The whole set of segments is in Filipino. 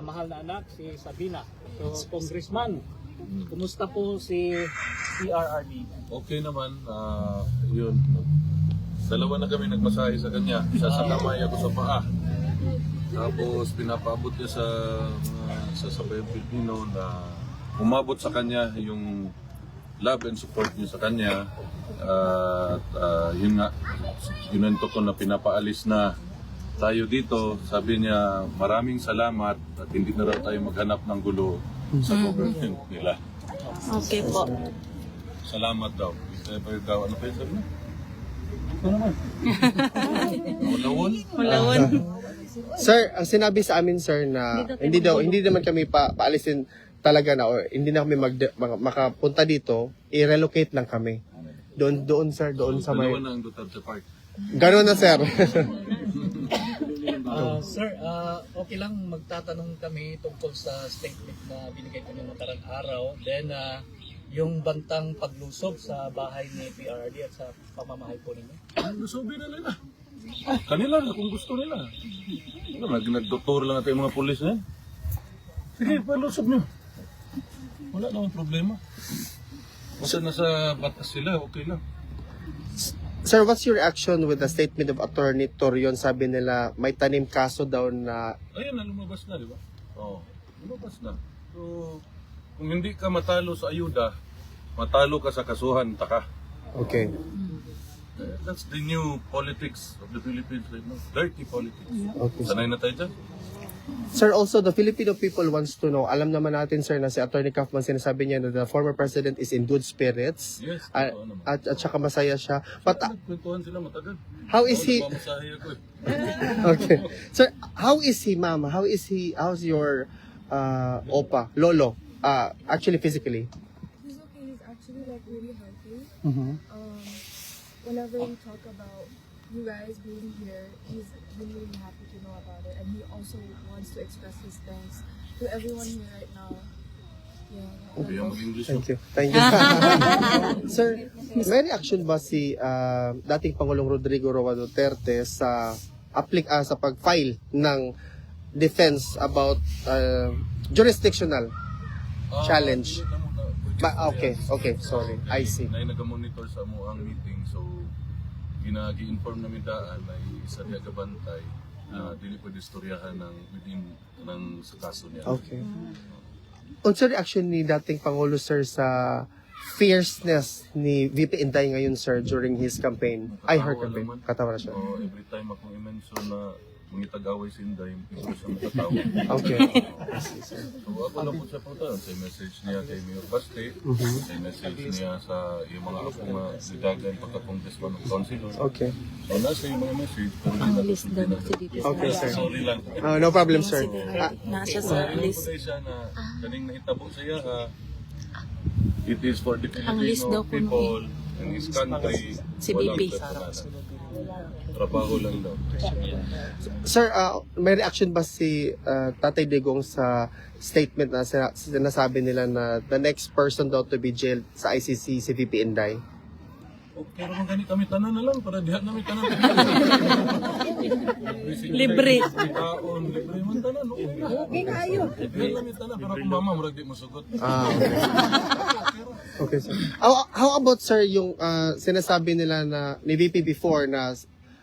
ah, mahal na anak, si Sabina. So, Congressman, kumusta po si PRRD? Okay naman, ah, yun. Dalawa na kami nagmasahe sa kanya. Isa sa kamay ako sa paa. Tapos pinapaabot niya sa mga sasabayang Pilipino na umabot sa kanya yung love and support niyo sa kanya. Ah, at ah, yun nga, yun ko na pinapaalis na tayo dito. Sabi niya, maraming salamat at hindi na raw tayo maghanap ng gulo sa government nila. Okay po. Salamat daw. If ever daw, ano pa yun sabi? Ano naman? Ulawon? Mulawon. Sir, ang sinabi sa amin sir na hindi daw hindi naman kami pa paalisin talaga na or hindi na kami mag, mag- makapunta dito, i-relocate lang kami. Doon doon sir, doon sa may Dalawa na ang Duterte Park. Ganoon na sir. Ah, sir, ah, okay lang magtatanong kami tungkol sa statement na binigay ko noong nakarang araw. Then, ah, yung bantang paglusob sa bahay ni PRRD at sa pamamahay po ninyo. Sabi na nila? Kanila kung gusto nila. Ano, nag nagdoktor lang natin yung mga pulis yan. Sige, palusog nyo. Wala namang problema. Basta nasa batas sila, okay lang. Sir, what's your reaction with the statement of Attorney Torion? Sabi nila may tanim kaso daw na Ayun na, lumabas na, di ba? Oo, lumabas na. So, kung hindi ka matalo sa ayuda, matalo ka sa kasuhan, taka. Okay. Eh, That's the new politics of the Philippines right now. Dirty politics. Okay. Sanay na tayo dyan. Sir, also the Filipino people wants to know. Alam naman natin sir na si Attorney Kaufman sinasabi niya na the former president is in good spirits. Yes, Ah, totoo naman. at, at saka masaya siya. But uh, Nagkwentuhan sila matagal. how is he Pamasahe ako eh. Okay. Sir, how is he, ma'am? How is he, how's your uh, opa, lolo, uh, actually physically? He's okay. He's actually like really healthy. Mm-hmm. Um, whenever we talk about you guys being here, he's really, really happy to know about it, and he also wants to express his thanks to everyone here right now. Yeah. Thank you. Thank you. Sir, may reaction ba si uh, dating Pangulong Rodrigo Roa Duterte sa applic ah, sa pag-file ng defense about uh, jurisdictional Ah, challenge? Ba- okay, okay, sorry. I see. Na naga-monitor sa mo ang meeting. So, ginagi-inform namin daan na isa niya kabantay na dili pwede istoryahan ng within ng sa kaso niya. Okay. Unsa reaction ni dating Pangulo sir sa fierceness ni VP Inday ngayon sir during his campaign? Ay, her Katawa campaign. naman. Katawa na siya. So, every time akong i-mention na mangitag-away si Inday, ito siya matatawa. Okay. So ako lang po siya punta. Sa message niya kay Mayor Baste, Mhm. sa message niya sa yung mga ako nga sidagan pagka-congressman of councilor. Okay. So nasa yung mga message, pero hindi na list daw kasi dito sa Okay, sir. Sorry lang. Uh, no problem, sir. Ah, Nasa sa list. tayo siya na kaning nahitabo siya. It is for the Filipino people and his country. Si Walang BP. Trabaho lang daw. sir, uh, may reaction ba si uh, Tatay Digong sa statement na sina- sinasabi nila na the next person daw to be jailed sa ICC si VP Inday? Oh, pero kung gani kami tanan na lang para diha namin tanan. Libre. Taon, libre man tanan. Okay na. Okay kayo. Diha namin tanan para kung mama murag di masugot. Ah, okay. Okay, sir. How, how about, sir, yung uh, sinasabi nila na ni VP before na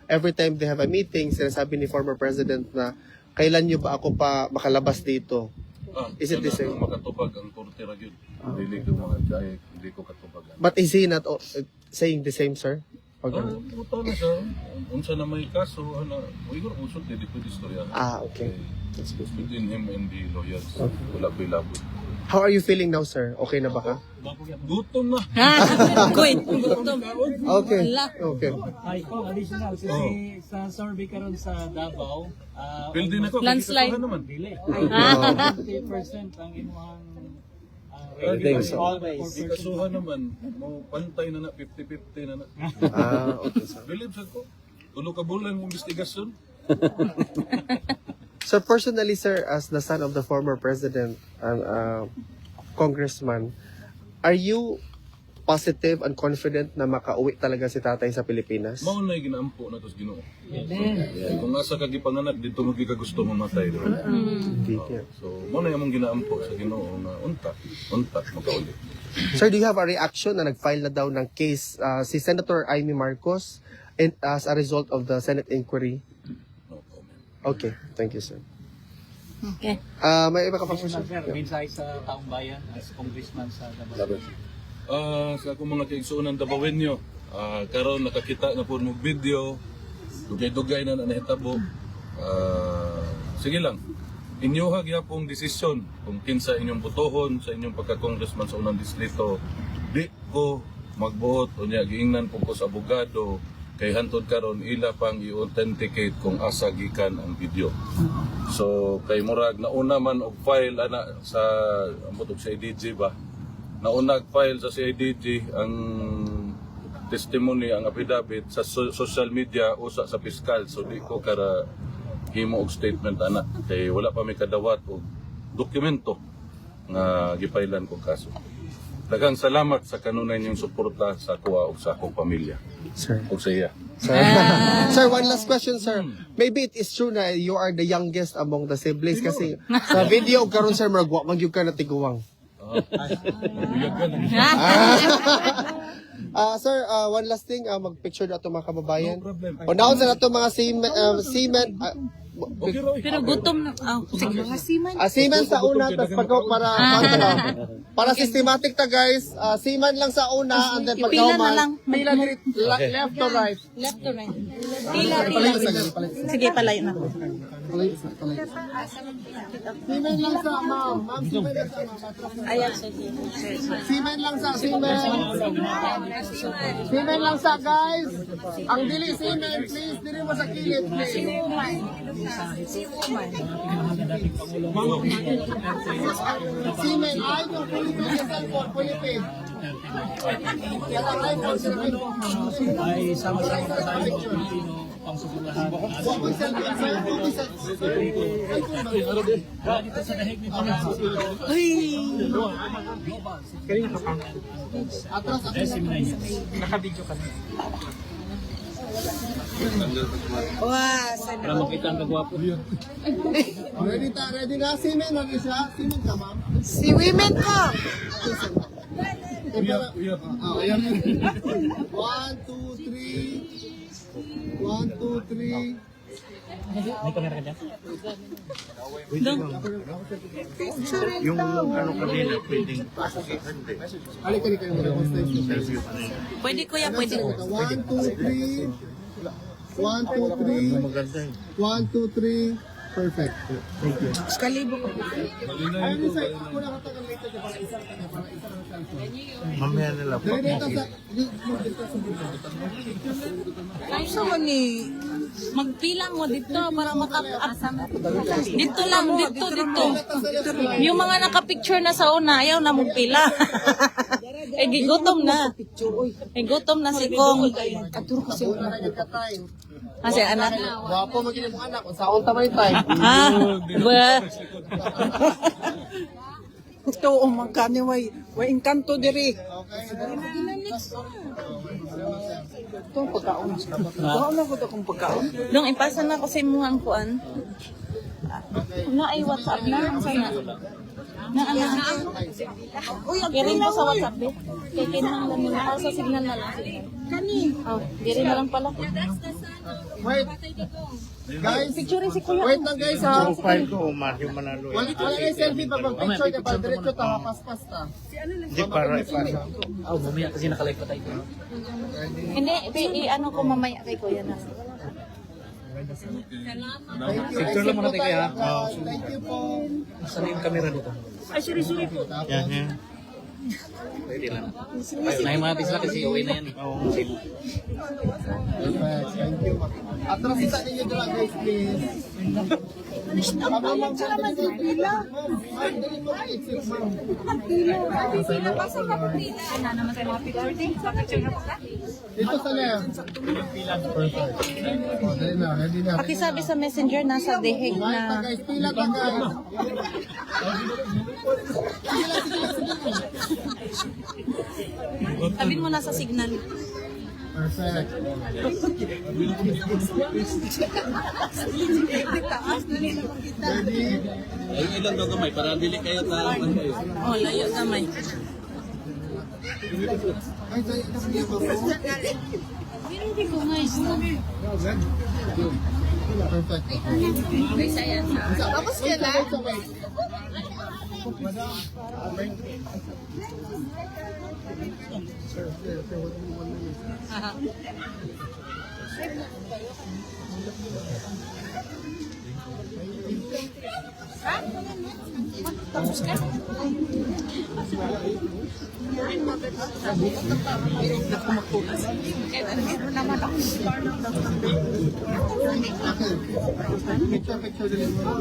every time they have a meeting, sinasabi ni former president na kailan nyo ba ako pa makalabas dito? Ah, Is it the same? Makatubag ang korte ra gyud. Dili ko jay, hindi ko katubagan. But is he not oh, uh, saying the same, sir? Pag- Ah, puta na siya. Unsa na may kaso, ano, Uyghur usot, hindi pwede istorya. ah, okay. It's between him and the lawyers. Wala ko'y labot. How are you feeling now, sir? Okay na ba ka? Gutom na. Quit. Gutom. Okay. Okay. Ay, ko, additional, kasi sa survey karon sa Davao, ah, Pildi na ko. Landslide. kikikasuhan naman. dili. Ah. 50% ang imuhang ah, I think so. always. Kikasuhan naman. Mo pantay na na, 50-50 na na. Ah, okay, sir. Believe sa ko. Tulo ka bulan ng investigasyon. So personally, sir, as the son of the former president and uh, congressman, are you positive and confident na makauwi talaga si tatay sa Pilipinas? Mao na ginaampo na to sa Ginoo. Yeah. Kung asa ka gipanganak dito mo ka gusto mamatay? Hindi niya. So, mo na yung ginaampo sa Ginoo na unta, unta makauli. Sir, do you have a reaction na nag-file na daw ng case uh, si Senator Amy Marcos and as a result of the Senate inquiry? Okay, thank you, sir. Okay. Uh, may iba ka pa po, sir? Sir, mensahe sa taong bayan as congressman sa Davao. Ah, sa akong mga kaigsuonan Dabawenyo, ah karon nakakita na po ng video, dugay-dugay na na nahitabo. Ah, sige lang. Inyo hagyapong desisyon kung kinsa inyong butohon sa inyong pagka-congressman sa unang distrito. Di ko magbuot o niya giingnan po ko sa abogado kay hantod karon ila pang i-authenticate kung asa gikan ang video. So kay murag nauna man og file ana sa ambot og sa IDG ba? Naunag file sa CIDG ang testimony ang affidavit sa so- social media usa sa piskal. So di ko kara himo og statement ana. Kay wala pa may kadawat og dokumento nga gipailan kong kaso daghang salamat sa kanunay niyong suporta sa kuha ug sa akong pamilya Sir. ug sa iya Sir. sir, one last question, sir. Maybe it is true na you are the youngest among the siblings kasi sa video karon sir magwa magyud ka na tiguwang. Biyagan. Ah, sir, ah, one last thing, ah, mag-picture na ito mga kababayan. No problem. O naon sa nato mga seamen, um, seamen, ah, okay Roy Pero gutom na. Oh, sige. Mga siman. ah, sa una, tapos pag para, para, para systematic ta guys, ah, seamen lang sa una, and then pag Pila na lang. pila diri- la- left to right. Left to right. Pila, pila. Sige, palayo na. Seamen lang sa ma'am, ma'am, seamen lang sa ma'am. Ayan, sige. Lang sa seamen. Seamen lang sa guys. Ang dili seamen, please, diri mo sa kilid, please. Seamen, ay, yung Philippine sa cellphone, Philippine. Yan ang iPhone, Philippine. Ay sama-sama tayo Pilipino selfie. Dito sa dahig ni Panginoon. Atras, atras. Seminay. Nakabidyo kami. Para makita ang kagwapo. Ready ta, ready na, seamen, ang isa. Seamen ka, ma'am. Si women ko. Uyap, uyap. Ayan. One, two, three. One, two, three. May kamera ka dyan? Yung ano kanina, pwedeng Alik ka kayo muna. Pwede kuya, pwede. One, two, three. One, two, three. One, two, three. Perfect. Thank you. Kalibo ko. Ayun isa, ako na katagal later para isang kanya, para isang cellphone. Mamaya nila pa. Dali dito sa... Gusto mo ni magpila mo dito para makapasa Dito lang, dito, dito. Yung mga nakapicture na sa una, ayaw na magpila. eh, gigutom na. Eh, gutom na si Kong. Kasi anak. Wapo magiging mong anak. Saan tamay time. Ah, ba? Ito, o magkani way, way engkanto diri. Ito ang pagkaon. Ko ito kung pagkaon. Dong, ipasa na ko sa imuhang kuan. Na ay WhatsApp na. Sana. Na ana. Uy, girin mo sa WhatsApp eh. Kay kinahanglan mo na sa signal na lang. Kani. Oh, girin na lang pala. Wait. Guys, Picture si Kuya. wait lang guys ha. Profile ko, Mario Manalo. Wala wala na yung selfie pa mag-picture ka pa. Diretso ta, paspas ta. Hindi para ipasa. Oh, bumaya kasi nakalive pa tayo. Hindi, i- ano ko mamaya kay Kuya na. Thank you. Picture lang muna tayo kaya. Thank you po. Saan yung camera dito? Yan, yan. Pwede lang. Nahimatis na kasi uwi na yan. Perfect. Thank you. Atras isa ninyo dala guys, please. Naman sa pila. Ma'am, dali ma'am. Dito sa dali na, ready na. Pakisabi sa messenger nasa deheg na pila. Sabihin mo nasa signal. Perfect. Ready? Ayun ilang daw kamay para dili kayo ta ano kayo. Oh, layo gamay. Ay, tayo, hindi ba po? Hindi ko guys. Perfect. Tapos ka na? Picture, picture din mo.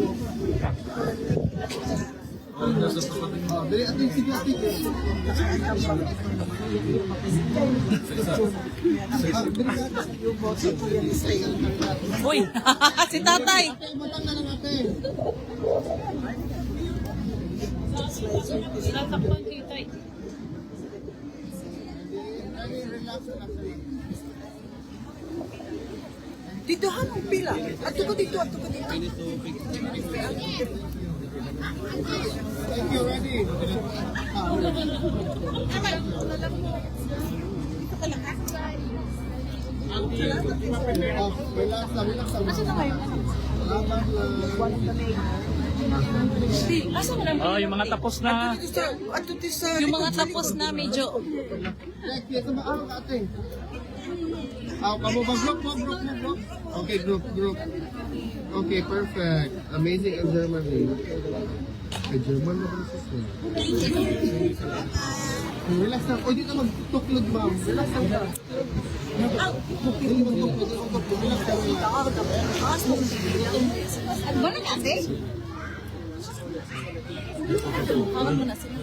Uy, si tatay. Relax, relax, relax. Dito ha, ang pila. Ato ko dito, ato ko dito. Thank you, ready. Ah, Oh, relax lang, relax lang. Salamat lang. Oh, yung mga tapos na. Yung mga tapos na medyo yes, maaro ka ate. Ah, kamo ba group mo, group mo, group? Okay, group, group. Okay, perfect. Amazing in Germany. Ay, German mo ba sister? Relax lang. O, dito magtuklod, ma'am. Relax lang ka. Hindi magtuklod, magtuklod. Relax lang. Tawag mo na sila.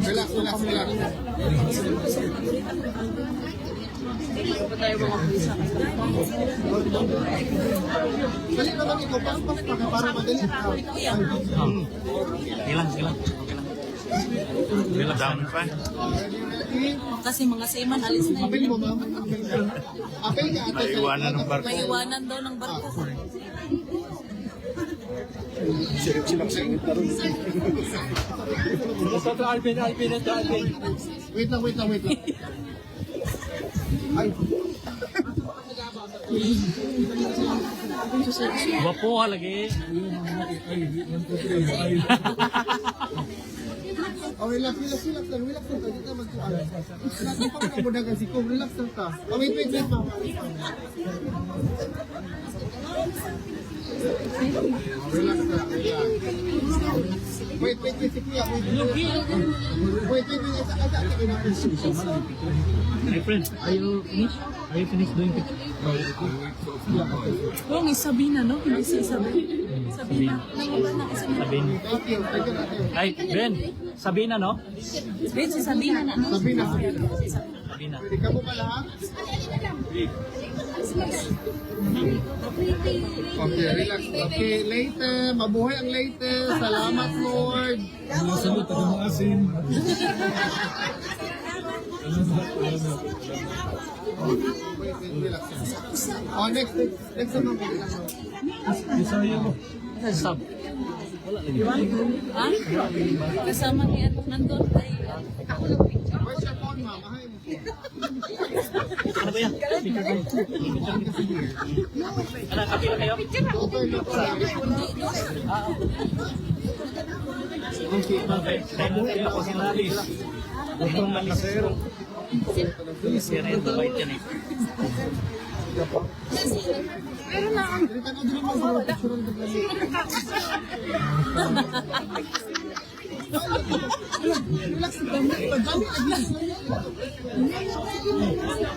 Relax, relax, relax. Dali naman ikaw, pas-pas pa para madali. Ilang, ilang. Okay lang. Down pa. Kasi mga seaman alis na yun. mo, ma'am. Apel ka. Apel ka, ate. Maiwanan ng barko. May iwanan daw ng barko. Wait lang, wait lang, wait lang. Wapo lagi. oh, relax, relax, relax lang, relax lang. Dito na magkuhan. Relax lang pa ka kasi kung relax lang ka. Oh, wait, wait, wait, ma'am. Relax lang, relax. Wait, wait, wait, si Kuya, wait. Wait, wait, wait, isa, isa, isa. My friend, are you finished? Are you finished doing picture? Oo, oh, Sabina, no? Hindi si Sabina. Sabina. Nangulan na kasi. Sabihin. Thank you, thank you, thank you. Ay, Ben, sabihin na, no? Ben, si Sabina na. no? Sabi na, Sabihin na. pwede ka mo pala, ha? Okay, relax. Okay, later. Mabuhay ang later. Salamat, Lord. Salute, ako mga asin. Wait, wait, relax. Oh, next, next, next naman. Stop. Ha? Kasama ni ano, nandun kay... Where's your phone, ma'am? Ahay mo. Ano ba yan? Kayo. Ano, kapila kayo? Okay, no problem. Okay, Okay. Kaya ako si Lalis. Gusto ng sir. Yan na yung bait yan eh. Ka na dili mo sa picture ng dali. Relax, dami, dami lagi.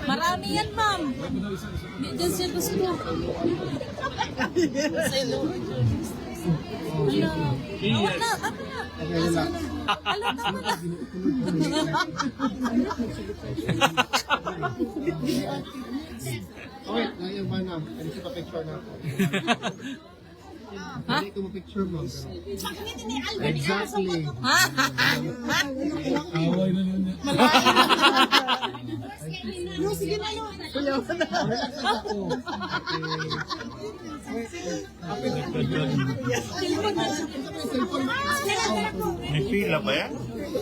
Marami yan, ma'am. Di dyan siya gusto. Sa'yo. Wala, tama na. Okay, relax. Ala, tama na. Wait, na yung ba na? Ano siya pa picture na ako? Hindi ko ma-picture mo. Exactly. May pila ba yan?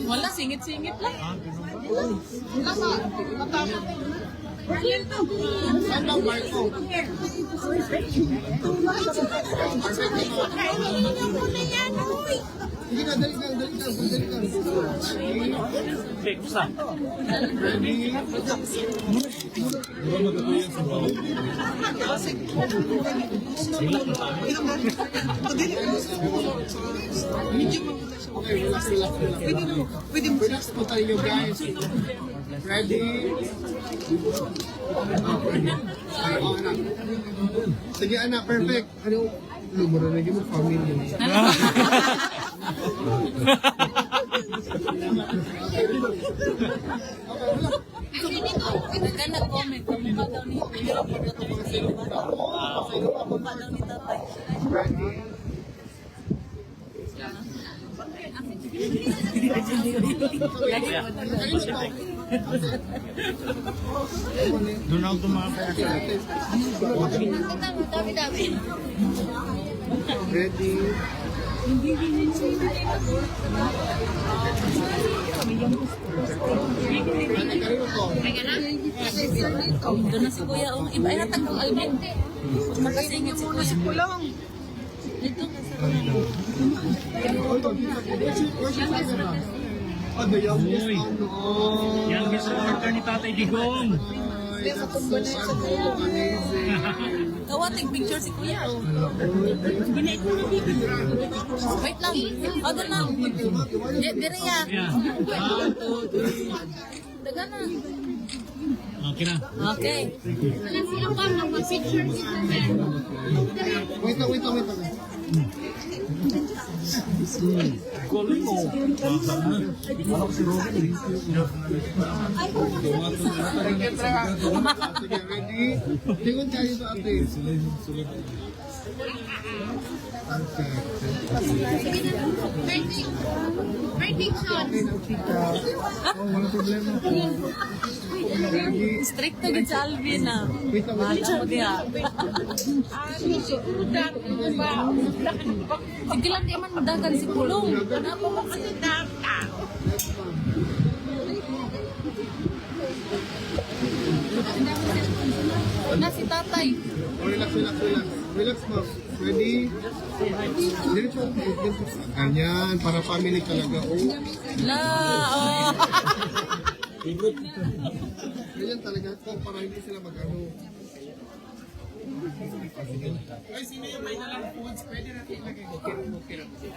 Wala, singit-singit lang. Sige na, dali lang, dali lang, dali lang. Okay, relax, relax, relax. Pwede mo, pwede mo. Relax po tayo guys. Ready? Oh. Sige anak, perfect. Ano, lumuro na mo family. Nagka nag-comment, kumukha daw ni Kuya. Kumukha daw ni tatay. Doon ako tumama. Ready? Doon na si Kuya. Oh, iba ay natag ng albin. Nakasingit si Kuya. Dito na sa Oh, the youngest one, no. Youngest supporter ni Tatay Digong. Ay, that's so ano, amazing. Kawating picture si Kuya. oh. Wait lang. O, doon lang. Di- Dire ya. Daga na. Okay na. Okay. Wait lang, wait lang, wait lang. Tengo un chavito antes. Stricto gid lang, wait Mahal mo diha. Sige lang di man madagan si Pulong. Ano mo kasi Na si tatay. Relax, relax, relax. Relax, ma'am. Ready? Diretso. Ganyan, para family talaga. Oh, La, oh. ganyan talaga. Para hindi sila mag-ano.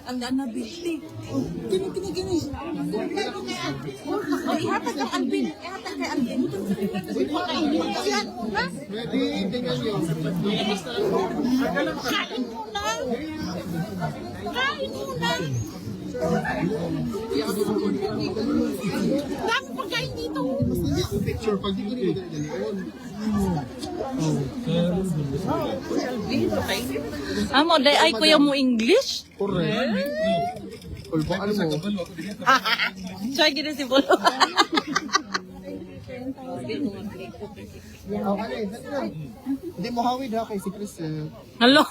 Ang dana bilti. Kini kini kini. Oh, ihatag ang Alvin. Ihatag kay Alvin. Yan, ha? Ready? Tingnan nyo. Kain muna. Kain muna. Dami pagkain dito. Picture pag di ko ganyan. Amo, day ay kuya mo English? Correct. Ulbo, ano mo? Try gina si Polo. Oh, ano lang. Hindi mo hawid ha kay si Chris eh. Hello.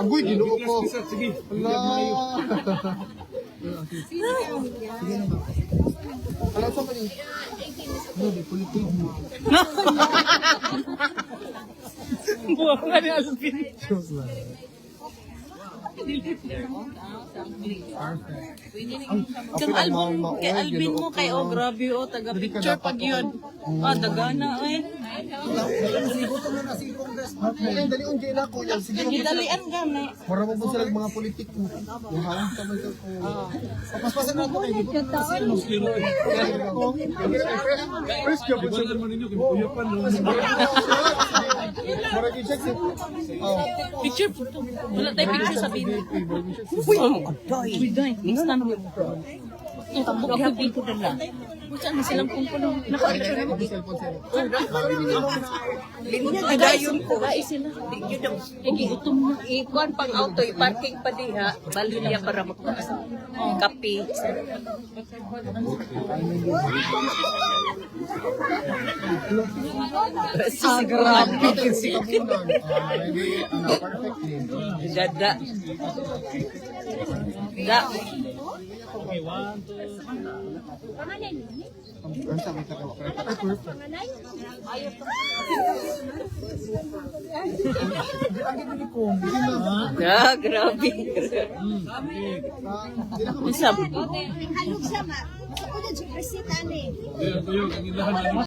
Agoy, ginoo ko. Sige. Ala. Ano sa pa ni? Ano, di politik mo. Buwang nga ni Alvin. Kang Alvin, kay Alvin mo kay oh grabe oh taga picture pag yun. Ah, dagana eh. Ay, dali unti na ko yan. Sige, Gidalian ka na. Mura mo sila mga politik mo. Yung hawang kamay ko ko. Papaspasan na kay ko sila Muslim. First job. Mo ninyo, kinukuyapan no. Mura ki-check si. Oh. Picture po to. Wala tayo picture sa video. Uy, ano ka? Uy, day. Next time. Ito, bukya dito na Saan na silang kumpulong? Nakapicture na mo. Nagayon ko. Ay sila. Hindi, gutom na. Ikuan pang auto, parking pa diha, balilya para magpas. Kapi. Ah, grabe. Si Kapunan. Ah, maybe, ano. Gada. Ga. Ang sabi ka ka, Ay, perfect. Ah, grabe. Isa. Halog siya ma. Sa kulad siya presita ayun, ang ilahan.